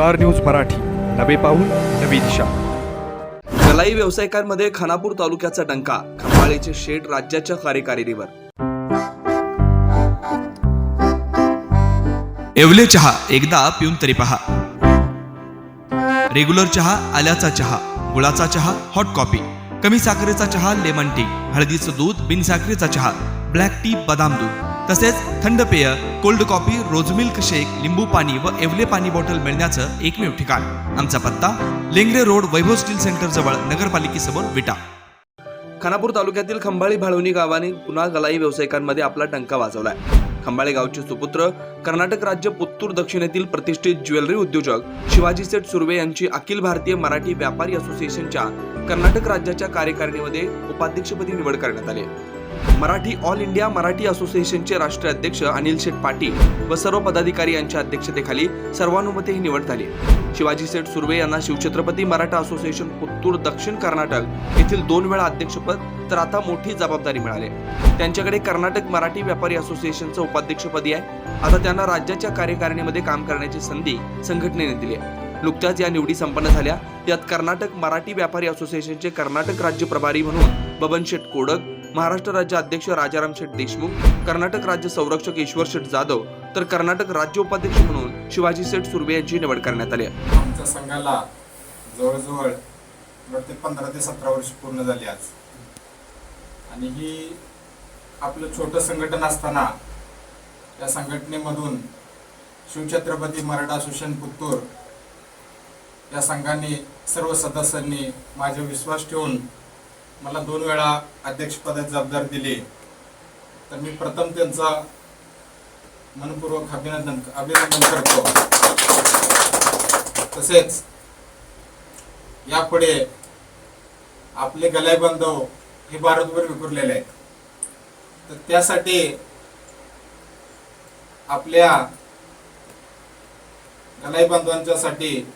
Star news Marathi. नवे पाऊल नवी दिशा. गलाई व्यावसायिकांमध्ये खानापूर तालुक्याचा डंका खंबाळेचे शेठ राज्याच्या कार्यकारिणीवर. येवले चहा एकदा पिऊन तरी पहा. रेग्युलर चहा आल्याचा चहा गुळाचा चहा हॉट कॉफी कमी साखरेचा चहा लेमन टी हळदीचं दूध बिन साखरेचा चहा. ब्लॅक टी बदाम दूध. तसेच थंड पेय cold coffee rose milk shake लिंबू पाणी व एवले पाणी बॉटल मिळण्याचं एकमेव ठिकाण. आमचा पत्ता Lengare road Vaibhav steel centre जवळ नगरपालिकेसमोर विटा. खानापूर तालुक्यातील खंबाळी भाळवणी गावाने पुन्हा गलाई व्यावसायिकांमध्ये आपला टंका वाजवलाय. खंबाळे गावचे सुपुत्र कर्नाटक राज्य पुत्तूर दक्षिणेतील प्रतिष्ठित ज्वेलरी उद्योजक शिवाजी सेठ सुर्वे यांची अखिल भारतीय मराठी व्यापारी असोसिएशनच्या कर्नाटक राज्याच्या कार्यकारिणीमध्ये उपाध्यक्षपदी निवड करण्यात आली मराठी ऑल इंडिया मराठी असोसिएशनचे राष्ट्रीय अध्यक्ष अनिल शेठ पाटील व सर्व पदाधिकारी यांच्या अध्यक्षतेखाली सर्वानुमते ही निवड झाली. शिवाजी सेठ सुर्वे यांना शिवछत्रपती मराठा असोसिएशन पुत्तूर दक्षिण कर्नाटक येथील दोन वेळा अध्यक्षपद तर आता मोठी जबाबदारी मिळाली. त्यांच्याकडे कर्नाटक मराठी व्यापारी असोसिएशनचं उपाध्यक्षपदी आहे. आता त्यांना राज्याच्या कार्यकारिणीमध्ये काम करण्याची संधी संघटनेने दिली आहे. नुकत्याच या निवडी संपन्न झाल्या. यात कर्नाटक मराठी व्यापारी असोसिएशनचे कर्नाटक राज्य प्रभारी म्हणून बबन शेठ कोडक महाराष्ट्र राज्य अध्यक्ष राजाराम शेठ देशमुख कर्नाटक राज्य संरक्षक ईश्वर शेठ जाधव तर कर्नाटक राज्य उपाध्यक्ष म्हणून शिवाजी शेठ सुर्वे यांची निवड करण्यात आली आमच्या संघाला जवळजवळ ते पंधरा ते सतरा वर्ष पूर्ण झाली आज. आणि ही आपलं छोटं संघटन असताना या संघटनेमधून शिवछत्रपती मराठा असोसिएशन पुत्तूर या संघाने सर्व सदस्यांनी माझा विश्वास ठेवून मला दोन वेळा अध्यक्षपदाची जबाबदारी दिली. तर मी प्रथम त्यांचा मनपूर्वक अभिनंदन अभिनंदन करतो. तसेच यापुढे आपले गलाई बांधव हे भारतभर विखुरलेले आहेत. तर त्यासाठी आपल्या गलाई बांधवांच्यासाठी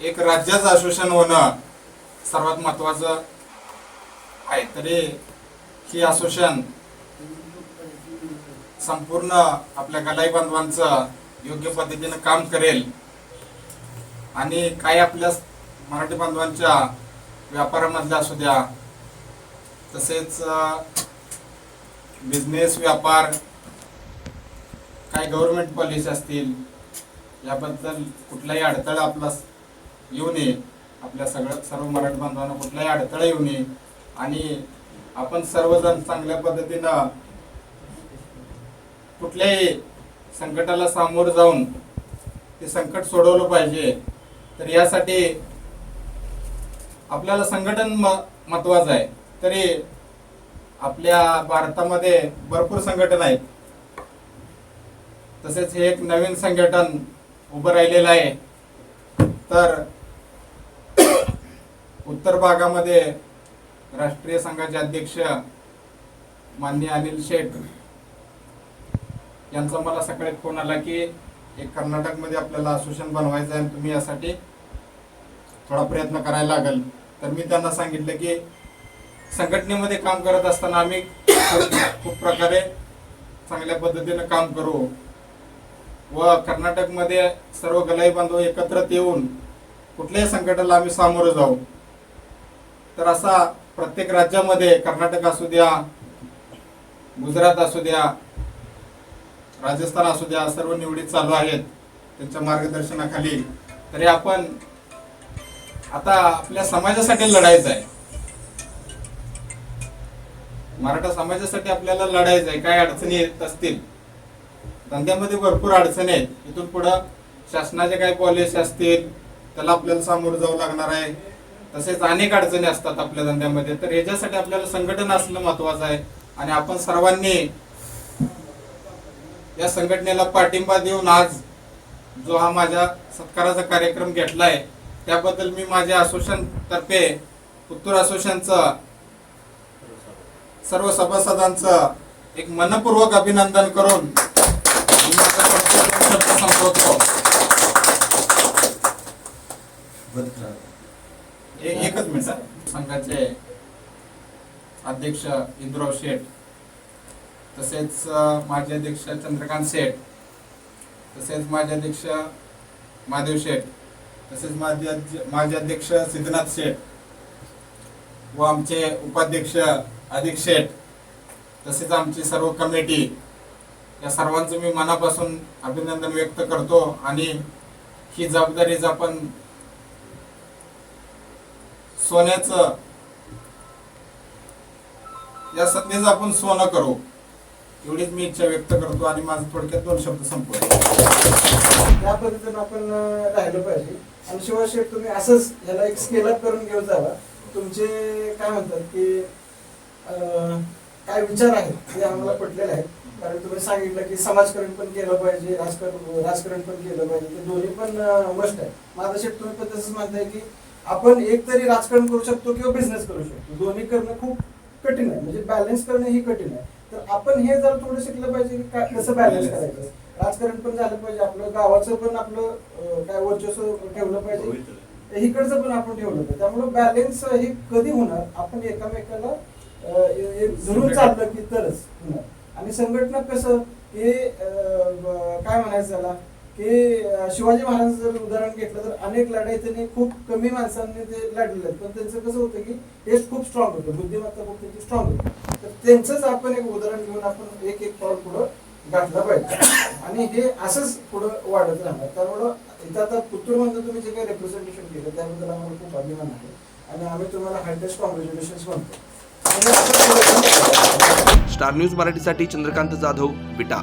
एक राज्याचं आश्वासन होणं सर्वात महत्वाचं आहे तरी ही असोसिएशन संपूर्ण आपल्या गलाई बांधवांचं योग्य पद्धतीनं काम करेल. आणि काही आपल्या मराठी बांधवांच्या व्यापारामधल्या असू द्या तसेच बिझनेस व्यापार काही गव्हर्नमेंट पॉलिसी असतील याबद्दल कुठलाही अडथळा आपला येऊ नये. आपल्या सगळ्या सर्व मराठी बांधवांना कुठलाही अडथळा येऊ नये. आणि आपण सर्वजण चांगल्या पद्धतीनं कुठल्याही संकटाला सामोरं जाऊन ते संकट सोडवलं पाहिजे. तर यासाठी आपल्याला संघटन महत्वाचं आहे. तरी आपल्या भारतामध्ये भरपूर संघटन आहेत. तसेच हे एक नवीन संघटन उभं राहिलेलं आहे. तर उत्तर भागामध्ये राष्ट्रीय संघाचे अध्यक्ष माननीय अनिल शेठ यांचा मला सकाळी फोन आला की एक कर्नाटकमध्ये आपल्याला असोसिएशन बनवायचं आहे आणि तुम्ही यासाठी थोडा प्रयत्न करायला लागेल. तर मी त्यांना सांगितलं की संघटनेमध्ये काम करत असताना आम्ही खूप खूप प्रकारे चांगल्या पद्धतीनं काम करू व कर्नाटकमध्ये सर्व गलाई बांधव एकत्रित येऊन कुठल्याही संकटाला आम्ही सामोरं जाऊ. तर असा प्रत्येक राज्यामध्ये कर्नाटक असू द्या गुजरात असू द्या राजस्थान असू द्या सर्व निवडी चालू आहेत त्यांच्या मार्गदर्शनाखाली. तरी आपण आता आपल्या समाजासाठी लढायचं आहे. मराठा समाजासाठी आपल्याला लढायचं आहे. काय अडचणी येत असतील? धंद्यामध्ये भरपूर अडचणी आहेत. इथून पुढं शासनाचे काही पॉलिसी असतील? त्याला आपल्याला सामोरं जावं लागणार आहे. तसेच अनेक अडचणी असतात आपल्या धंद्यामध्ये. तर याच्यासाठी आपल्याला संघटन असणं महत्वाचं आहे. आणि आपण सर्वांनी या संघटनेला पाठिंबा देऊन आज जो हा माझ्या सत्काराचा कार्यक्रम घेतलाय त्याबद्दल मी माझ्या असोसिएशन तर्फे पुत्तूर असोसिएशनचं सर्व सभासदांचं एक मनपूर्वक अभिनंदन करून संपवतो. एकच मिनिट संघाचे अध्यक्ष इंदुराव शेठ तसेच माझे माजी अध्यक्ष चंद्रकांत शेठ तसेच माजी अध्यक्ष महादेव शेठ तसेच माझे माझे अध्यक्ष सिद्धनाथ शेठ व आमचे उपाध्यक्ष अधिक शेठ तसेच आमची सर्व कमिटी या सर्वांचं मी मनापासून अभिनंदन व्यक्त करतो आणि ही जबाबदारीच आपण सोन्याचं. या संधीचं आपण सोनं करू. एवढीच मी इच्छा व्यक्त करतो आणि माझं थोडक्यात दोन शब्द संपवतो. या पद्धतीनं आपण राहिलं पाहिजे. आणि शिवाय शेठ तुम्ही असंच याला एक स्केल अप करून घेऊन जावा. तुमचे काय म्हणतात की काय विचार आहेत ते आम्हाला पटलेले आहेत. कारण तुम्ही सांगितलं की समाजकारण पण केलं पाहिजे राजकारण राजकारण पण केलं पाहिजे. ते दोन्ही पण मस्ट आहे माझा शेठ तुम्ही पण तसंच म्हणताय की आपण एक तरी राजकारण करू शकतो किंवा बिझनेस करू शकतो. दोन्ही करणं खूप कठीण आहे. म्हणजे बॅलन्स करणं ही कठीण आहे. तर आपण हे जर थोडं शिकलं पाहिजे की काय कसं बॅलन्स करायचं? राजकारण पण झालं पाहिजे. आपलं गावाचं पण आपलं काय वर्चस्व ठेवलं पाहिजे. इकडचं पण आपण ठेवलं पाहिजे. त्यामुळे बॅलन्स हे कधी होणार? आपण एकामेकाला धरून चाललं की तरच होणार. आणि संघटना कसं? हे काय म्हणायचं त्याला? की शिवाजी महाराज जर उदाहरण घेतलं तर अनेक लढाई त्यांनी खूप कमी माणसांनी ते लढलेले आहेत. पण त्यांचं कसं होतं की टेस्ट खूप स्ट्रॉंग होतं. बुद्धिमत्ता खूप त्यांची स्ट्रॉंग होती. तर त्यांचंच आपण एक उदाहरण घेऊन आपण एक एक पाऊल पुढं गाठलं पाहिजे. आणि हे असंच पुढं वाढत राहणार. त्यामुळं इथं आता पुतूरमधलं तुम्ही जे काही रिप्रेझेंटेशन केलं त्याबद्दल आम्हाला खूप अभिमान आहे. आणि आम्ही तुम्हाला हार्डेस्ट कॉंग्रॅच्युलेशन म्हणतो. स्टार न्यूज मराठीसाठी चंद्रकांत जाधव विटा.